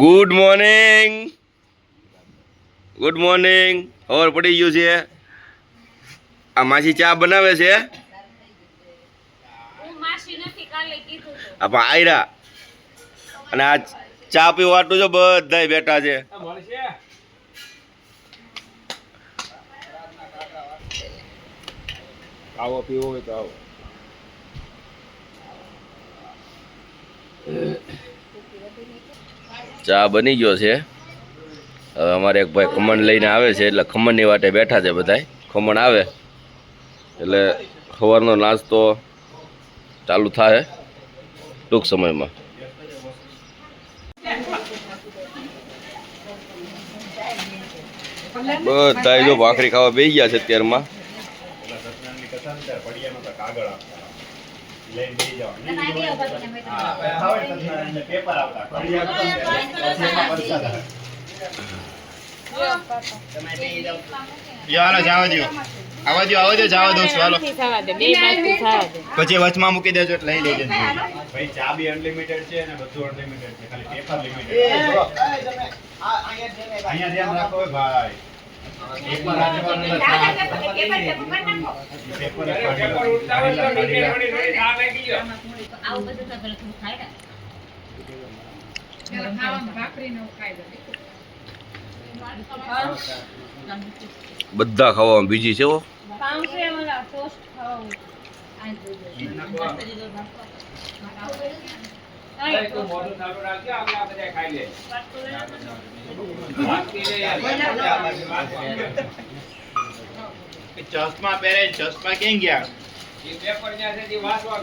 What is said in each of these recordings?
Good morning good morning ખબર પડી ગયું છે. આ માસી ચા બનાવે છે? હું માસી નથી કાલે કીધું તો. આ પણ આયરા. અને આ ચા પીવા વાટું જો બધા બેઠા છે. આવો પીવો હોય તો આવો. ચા બની ગયો છે. હવે અમારે એક ભાઈ ખમણ લઈને આવે છે, એટલે ખમણની વાટે બેઠા છે બધાય. ખમણ આવે, એટલે સવારનો નાસ્તો ચાલુ થાય ટૂંક સમયમાં. બધા જો ભાખરી ખાવા બેસી ગયા છે અત્યારમાં. હાલો જવા દો આવા દો આવા દો જવા દઉં છું હાલો. નથી થવા દે બે બાજુ થવા દે. પછી વચમાં મૂકી દેજો એટલે લઈ લેજો. ભાઈ ચા બી અનલિમિટેડ છે અને બધું અનલિમિટેડ છે ખાલી પેપર લિમિટેડ અહીંયા ધ્યાન રાખો ભાઈ. બધું ખાવામાં બીજી છે toast ખાવા ચશ્મા પહેરે ચશ્મા કેમ ગયા? પેપર ત્યાંથી છે વાંચવા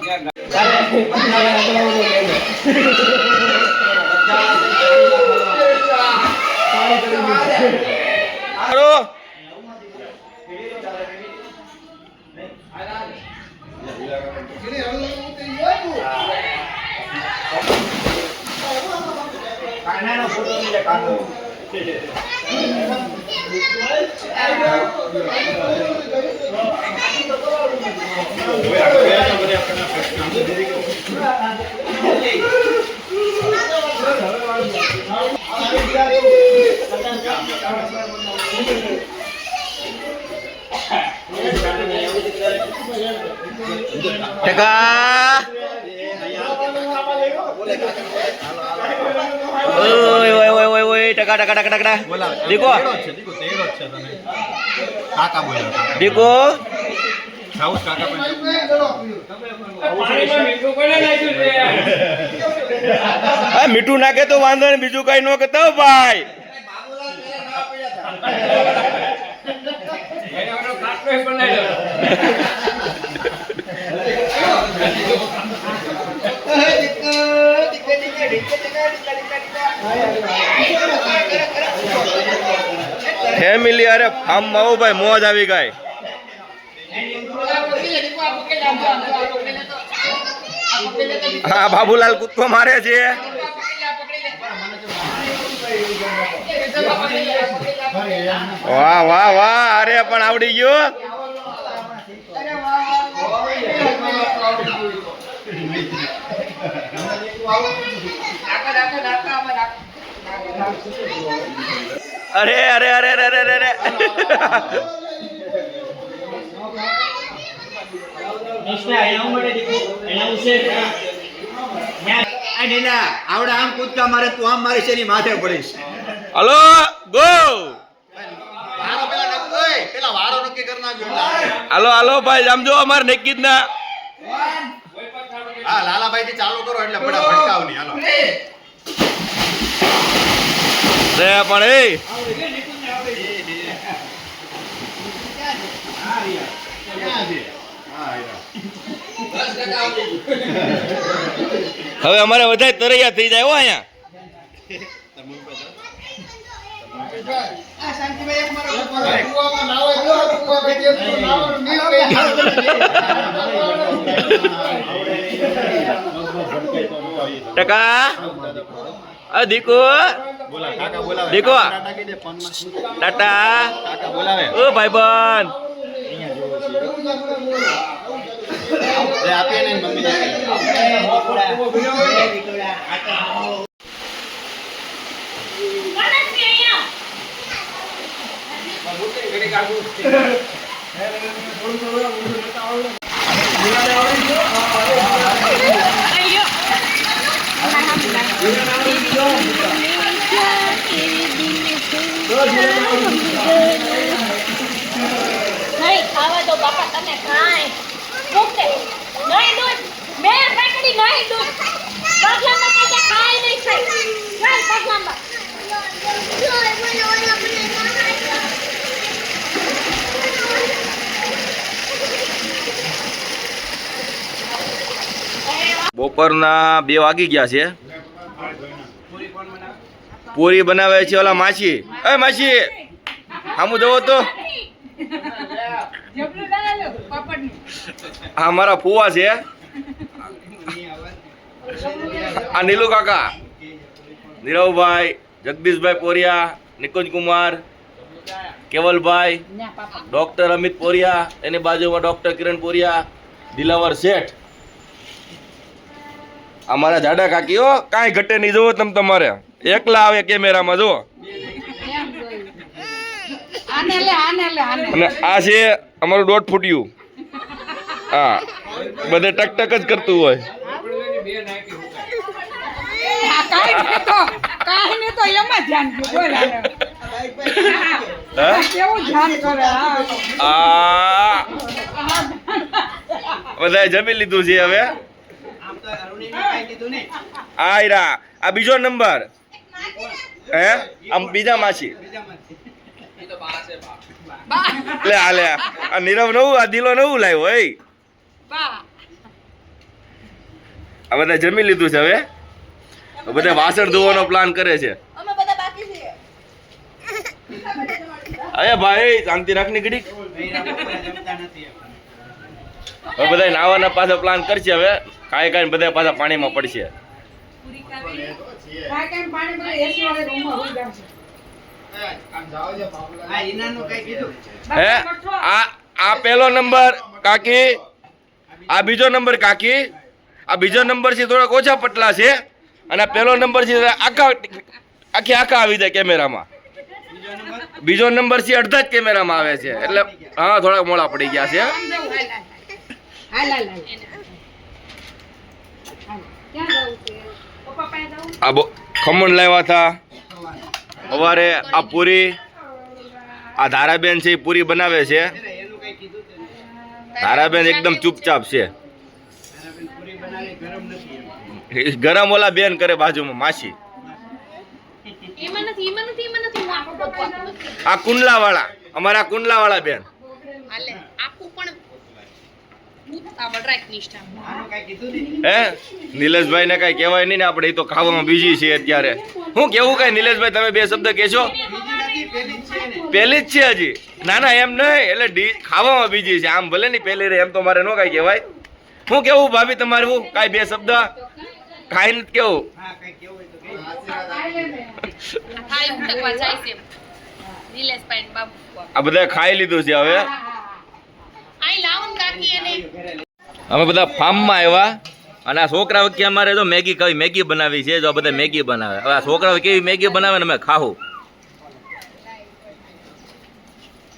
હાલો કાનાનો ફોટો લઈ કાનો ઓય ઓય ઓય ટકા ટકા ટકા ટકા. દીકો. દીકો. પાણીમાં મીઠું નાખે તો વાંધો નહીં, બીજું કઈ ન કહેતો ભાઈ. બનાવ્યો ફેમિલી અરે ફાર્મમાં આવો ભાઈ મોજ આવી ગઈ હા, બાબુલાલ કૂદકો મારે છે. વાહ વાહ વાહ, અરે પણ આવડી ગયું. અરે અરે અરે અરે અરે અરે. આવડે આમ કૂદકા મારે તું આમ મારી શેની માથે પડીશ? Hello go. હાલો હાલો ભાઈ સમજો અમારે નક્કી જ ના હા લાલાભાઈ થી ચાલુ કરો એટલે બધા ભટકાવ નહીં હાલો. રે પણ એ. હવે અમારે વધારે તરૈયા થઈ જાય હો અહીંયા. ટકા? આ દીકો બોલા કાકા બોલાવે દેખો. ટાટા કહી દે ફોનમાં. ટાટા કાકા બોલાવે ઓ ભાઈબંધ એ આપીએ ને મમ્મીને ઘડીક આગળ. બપોરના બે વાગી ગયા છે? પૂરી બનાવે છે ઓલા માછી એ માછી હામુ જવો તો. હા, મારા ફુવા છે. આ નીલુ કાકા. નીરવભાઈ, જગદીશભાઈ પોરિયા, નિકુંજ કુમાર, કેવલભાઈ, ડોક્ટર અમિત પોરિયા, એની બાજુમાં ડોક્ટર કિરણ પોરિયા, દિલાવર શેઠ. અમારા જાડા કાકી હો, કાંઈ ઘટે નહીં. જવો તમે તમારે. એકલા આવે કેમેરામાં જો અને આ છે અમારું દોઢ ફૂટ્યું. હા. બધે ટક ટક જ કરતું હોય. આપણે એની બે નાખી હુકાય. કાંઈ નહીં તો એમાં ધ્યાન ગયું બોલ હાલો. હે? કેવું ધ્યાન કરે હા. આ. જમી લીધું છે હવે. આ ઈરા આ બીજો નંબર. હે? આમ બીજા માસી. લે આ લે આ. નીરવ નવું આ દિલો નવું લાવ્યો એ. આ બધા જમી લીધું છે હવે? બધા વાસણ ધોવાનો પ્લાન કરે છે. અરે ભાઈ શાંતિ રાખની ઘડીક. હવે બધા નાવાના પાછા પ્લાન કરશે હવે. કાંઈ કાંઈ બધા પાછા પાણીમાં પડશે. કાંઈ પાણી ભરે AC વાળા રૂમમાં હોઈ જશે. હે આ આ પહેલો નંબર કાકી. આ બીજો નંબર કાકી. આ બીજો નંબર છે થોડાક ઓછા પટલા છે. અને આ પહેલો નંબર છે આખા આખી આખા આવી જાય કેમેરામાં. બીજો નંબર? છે અડધા જ કેમેરામાં આવે છે. એટલે હા થોડાક મોડા પડી ગયા છે આમ જવું, હાલ, હાલ, હાલ. હાલ, હાલ, હાલ. હાલ. ક્યાં જવું છે? પપ્પા પાસે જવું? આ ખમણ લાવ્યા હતા. સવારે આ પૂરી, આ ધારાબેન છે, એ પૂરી બનાવે છે. ધારાબેન એકદમ ચૂપચાપ છે. ગરમ ઓલા બેન કરે બાજુમાં, માસી. આ કુંડલા વાળા અમારા કુંડલા વાળા બેન હાલે આખું પણ ઉતાવળ રાખ નિષ્ઠા હે? નિલેશભાઈ ને કઈ કહેવાય નહીં ને આપણે તો ખાવામાં બીજી છે અત્યારે. હું કેવું કઈ? નિલેશભાઈ, તમે બે શબ્દ કહેશો? પહેલી જ છે હજી. ના ના, એમ નહીં. એટલે ખાવામાં બીજી છે. આમ ભલે નહીં પહેલી રે, એમ તો મારે ન કઈ કહેવાય. હું કેવું ભાભી તમારું? કાંઈ બે શબ્દ? કાંઈ નથી કેવું? આ બધા ખાઈ લીધું છે હવે આઈ લાવન કાકી અને અમે બધા ફાર્મમાં આવ્યા અને આ છોકરા વચ્ચે અમારે જો મેગી કઈ મેગી બનાવી છે જો આ બધા મેગી બનાવે. હવે આ છોકરાઓ કેવી મેગી બનાવે ને અમે ખાવું.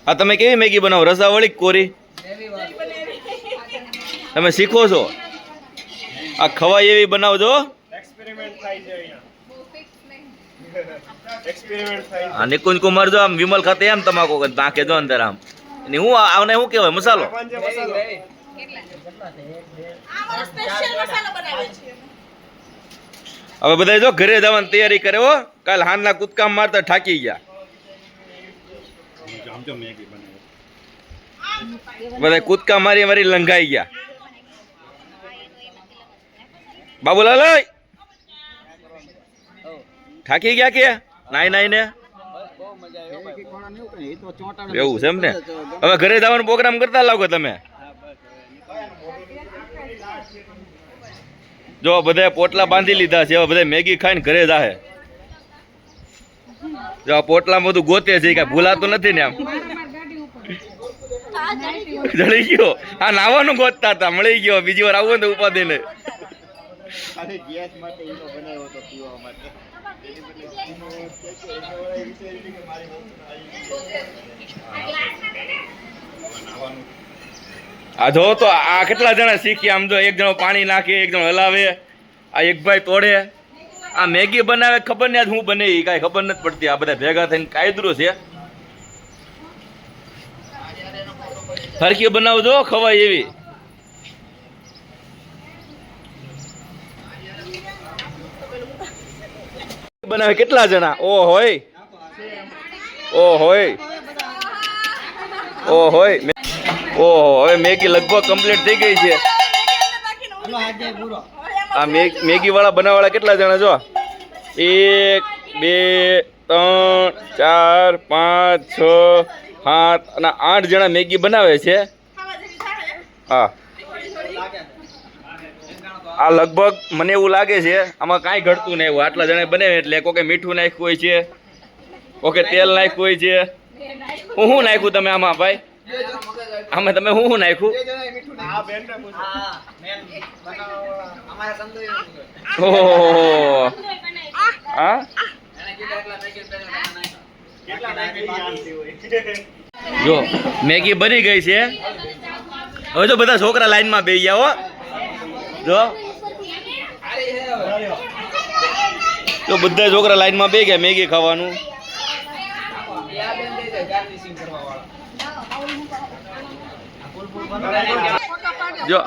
આ તમે કેવી મેગી બનાવો? રસાવાળી કોરી? તમે શીખો છો? આ ખવાય એવી બનાવજો. આ નિકુંજ કુમાર જો આમ વિમલ ખાતે એમ તમાકુ નાખે જો અંદર આમ. ને હું આવને શું કહેવાય? મસાલો? હવે બધા જો ઘરે જવાની તૈયારી કરે હો. કાલ હાનના કૂદકા મારતા ઠાકી ગયા. બધા કૂદકા મારી મારી લંઘાઈ ગયા. બાબુલાલ! થાકી ગયા કે? નાઈ નાઈ ને? એવું છે એમ ને? હવે ઘરે જવાનો પ્રોગ્રામ કરતા લાગો તમે. જો બધા પોટલા બાંધી લીધા છે બધા મેગી ખાઈને ઘરે જાહે. જો આ પોટલા બધું ગોતે છે કઈ ભૂલાતું નથી ને આમ. જળી ગયો. આ નાવાનું ગોતતા હતા, મળી ગયો. બીજી વાર આવું ને ઉપાધિ ને અરે આ જો તો આ કેટલા જણા શીખ્યા આમ જો એક જણો પાણી નાખે, એક જણો હલાવે. આ એક ભાઈ તોડે. આ મેગી બનાવે, ખબર નહીં હું બને એ કાંઈ ખબર નથી પડતી. આ બધા ભેગા થઈને કાયદરો છે. ફરકી બનાવજો ખવાય એવી. બનાવે કેટલા જણા? ઓ હોય. ઓ હોય. ઓ હોય. ઓહો હવે મેગી લગભગ કમ્પ્લીટ થઈ ગઈ છે. આ મેગી વાળા બનાવવાળા કેટલા જણા જો એક બે ત્રણ ચાર પાંચ છ સાત અને આઠ જણા મેગી બનાવે છે. હા. આ લગભગ મને એવું લાગે છે આમાં કાંઈ ઘટતું નહીં એવું. આટલા જણા બને એટલે કોકે મીઠું નાખ્યું હોય છે કોકે તેલ નાખ્યું હોય છે. હું શું નાખ્યું તમે આમાં ભાઈ? આમાં તમે હું શું નાખ્યું? આ ઓહો. હા? કેટલા નાખી જાણતી હોય. જો મેગી બની ગઈ છે. હવે તો બધા છોકરા લાઈનમાં બેસી ગયા હો. જો. તો બધા છોકરા લાઈનમાં બે ગયા મેગી ખાવાનું. જો.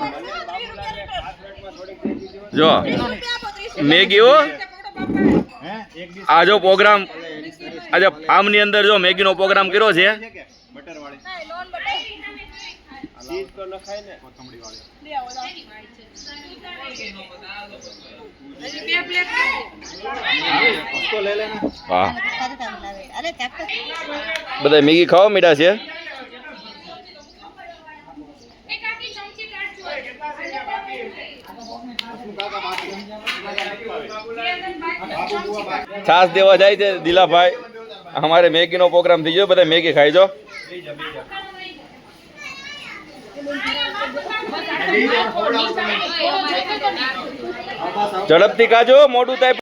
જો. મેગીઓ આ જો પ્રોગ્રામ આજે ફાર્મની અંદર જો મેગીનો પ્રોગ્રામ કર્યો છે. બધા મેગી ખાવા મીઠા છે? છાસ દેવા જાય છે દિલાભાઈ અમારે મેગીનો પ્રોગ્રામ થઈ ગયો બધા મેગી ખાઈ જો ઝડપથી ખાજો મોટું થાય